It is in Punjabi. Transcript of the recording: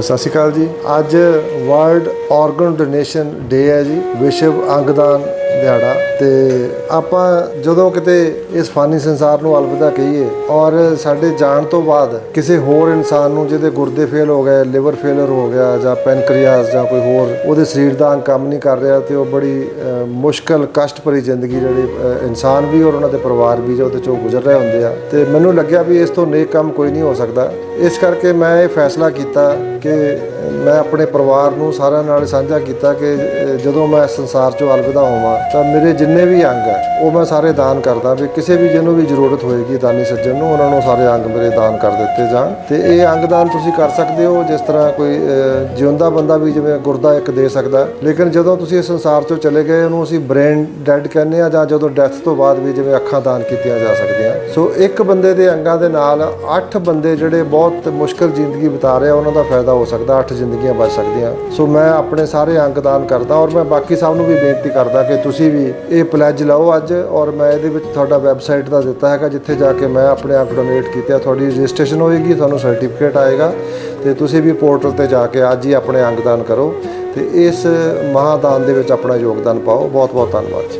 ਸਤਿ ਸ਼੍ਰੀ ਅਕਾਲ ਜੀ। ਅੱਜ ਵਰਲਡ ਆਰਗਨ ਡੋਨੇਸ਼ਨ ਡੇ ਹੈ ਜੀ। ਵਿਸ਼ਵ ਅੰਗਦਾਨ ਦਿਹਾੜਾ। ਤੇ ਆਪਾਂ ਜਦੋਂ ਕਿਤੇ ਇਸ ਫਾਨੀ ਸੰਸਾਰ ਨੂੰ ਅਲਵਿਦਾ ਕਹੀਏ ਔਰ ਸਾਡੇ ਜਾਣ ਤੋਂ ਬਾਅਦ ਕਿਸੇ ਹੋਰ ਇਨਸਾਨ ਨੂੰ ਜਿਹਦੇ ਗੁਰਦੇ ਫੇਲ ਹੋ ਗਏ ਲਿਵਰ ਫੇਲਰ ਹੋ ਗਿਆ ਜਾਂ ਪੈਨਕ੍ਰੀਆਸ ਜਾਂ ਕੋਈ ਹੋਰ, ਉਹਦੇ ਸਰੀਰ ਦਾ ਅੰਗ ਕੰਮ ਨਹੀਂ ਕਰ ਰਿਹਾ ਤੇ ਉਹ ਬੜੀ ਮੁਸ਼ਕਲ, ਕਸ਼ਟ ਭਰੀ ਜ਼ਿੰਦਗੀ ਜਿਹੜੀ ਇਨਸਾਨ ਵੀ ਔਰ ਉਹਨਾਂ ਦੇ ਪਰਿਵਾਰ ਵੀ ਜੋ ਉਹਦੇ ਚੋਂ ਗੁਜ਼ਰ ਰਹੇ ਹੁੰਦੇ ਆ। ਤੇ ਮੈਨੂੰ ਲੱਗਿਆ ਵੀ ਇਸ ਤੋਂ ਨੇਕ ਕੰਮ ਕੋਈ ਨਹੀਂ ਹੋ ਸਕਦਾ। ਇਸ ਕਰਕੇ ਮੈਂ ਇਹ ਫੈਸਲਾ ਕੀਤਾ ਕਿ ਮੈਂ ਆਪਣੇ ਪਰਿਵਾਰ ਨੂੰ ਸਾਰਿਆਂ ਨਾਲ ਸਾਂਝਾ ਕੀਤਾ ਕਿ ਜਦੋਂ ਮੈਂ ਸੰਸਾਰ ਚੋਂ ਅਲਵਿਦਾ ਹੋਵਾਂ ਤਾਂ ਮੇਰੇ ਜਿੰਨੇ ਵੀ ਅੰਗ ਹੈ, ਉਹ ਮੈਂ ਸਾਰੇ ਦਾਨ ਕਰਦਾ ਵੀ ਕਿਸੇ ਵੀ ਜਿਹਨੂੰ ਵੀ ਜ਼ਰੂਰਤ ਹੋਏਗੀ ਦਾਨੀ ਸੱਜਣ ਨੂੰ, ਉਹਨਾਂ ਨੂੰ ਸਾਰੇ ਅੰਗ ਮੇਰੇ ਦਾਨ ਕਰ ਦਿੱਤੇ ਜਾਣ। ਤੇ ਇਹ ਅੰਗ ਦਾਨ ਤੁਸੀਂ ਕਰ ਸਕਦੇ ਹੋ, ਜਿਸ ਤਰ੍ਹਾਂ ਕੋਈ ਜਿਉਂਦਾ ਬੰਦਾ ਵੀ ਜਿਵੇਂ ਗੁਰਦਾ ਇੱਕ ਦੇ ਸਕਦਾ ਲੇਕਿਨ ਜਦੋਂ ਤੁਸੀਂ ਇਸ ਸੰਸਾਰ ਚੋਂ ਚਲੇ ਗਏ, ਉਹਨੂੰ ਅਸੀਂ ਬ੍ਰੇਨ ਡੈਡ ਕਹਿੰਦੇ ਆ ਜਾਂ ਜਦੋਂ ਡੈਥ ਤੋਂ ਬਾਅਦ ਵੀ ਜਿਵੇਂ ਅੱਖਾਂ ਦਾਨ ਕੀਤੀਆਂ ਜਾ ਸਕਦੀਆਂ। ਸੋ ਇੱਕ ਬੰਦੇ ਦੇ ਅੰਗਾਂ ਦੇ ਨਾਲ 8 ਬੰਦੇ ਜਿਹੜੇ ਬਹੁਤ ਮੁਸ਼ਕਲ ਜ਼ਿੰਦਗੀ ਬਿਤਾ ਰਹੇ ਆ, ਉਹਨਾਂ ਦਾ ਫਾਇਦਾ ਹੋ ਸਕਦਾ 8 ਜ਼ਿੰਦਗੀਆਂ ਬਚ ਸਕਦੀਆਂ। ਸੋ ਮੈਂ ਆਪਣੇ ਸਾਰੇ ਅੰਗ ਦਾਨ ਕਰਦਾ ਔਰ ਮੈਂ ਬਾਕੀ ਸਭ ਨੂੰ ਵੀ ਬੇਨਤੀ ਕਰਦਾ ਕਿ ਤੁਸੀਂ ਵੀ ਇਹ ਪਲੈਜ ਲਓ ਅੱਜ ਔਰ ਮੈਂ ਇਹਦੇ ਵਿੱਚ ਤੁਹਾਡਾ ਵੈਬਸਾਈਟ ਦਾ ਦਿੱਤਾ ਹੈਗਾ, ਜਿੱਥੇ ਜਾ ਕੇ ਮੈਂ ਆਪਣੇ ਆਪ ਡੋਨੇਟ ਕੀਤਾ ਤੁਹਾਡੀ ਰਜਿਸਟ੍ਰੇਸ਼ਨ ਹੋਏਗੀ, ਤੁਹਾਨੂੰ ਸਰਟੀਫਿਕੇਟ ਆਏਗਾ ਤੇ ਤੁਸੀਂ ਵੀ ਪੋਰਟਲ ਤੇ ਜਾ ਕੇ ਅੱਜ ਹੀ ਆਪਣੇ ਅੰਗ ਦਾਨ ਕਰੋ ਤੇ ਇਸ ਮਹਾਦਾਨ ਦੇ ਵਿੱਚ ਆਪਣਾ ਯੋਗਦਾਨ ਪਾਓ। ਬਹੁਤ ਬਹੁਤ ਧੰਨਵਾਦ ਜੀ।